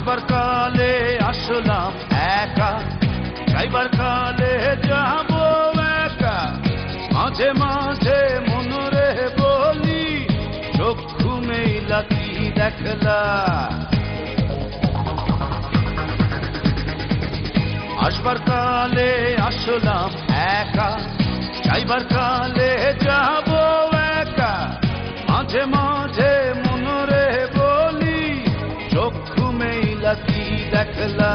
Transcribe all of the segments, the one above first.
আসবার কালে আসলাম একা। যাইবার কালে যাব একা। মাঝে মাঝে মনরে বলি, চক্ষু মেলা কি দেখলা। আসবার কালে আসলাম একা। যাইবার কালে যাব একা। মাঝে মাঝে মনরে বলি, চক্ষু মেলা কি দেখলা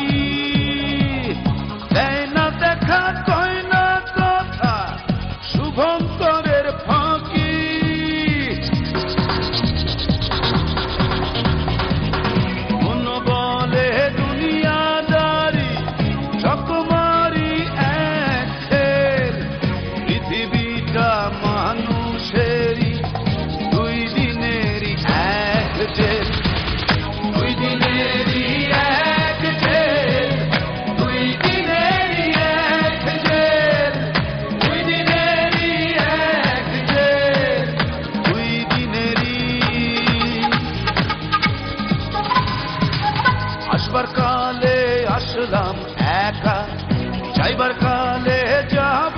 যাইবার কালে যাব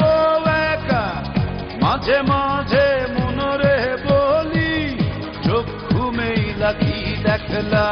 একা। মাঝে মাঝে মনরে বলি চক্ষু মেলা কি দেখলা?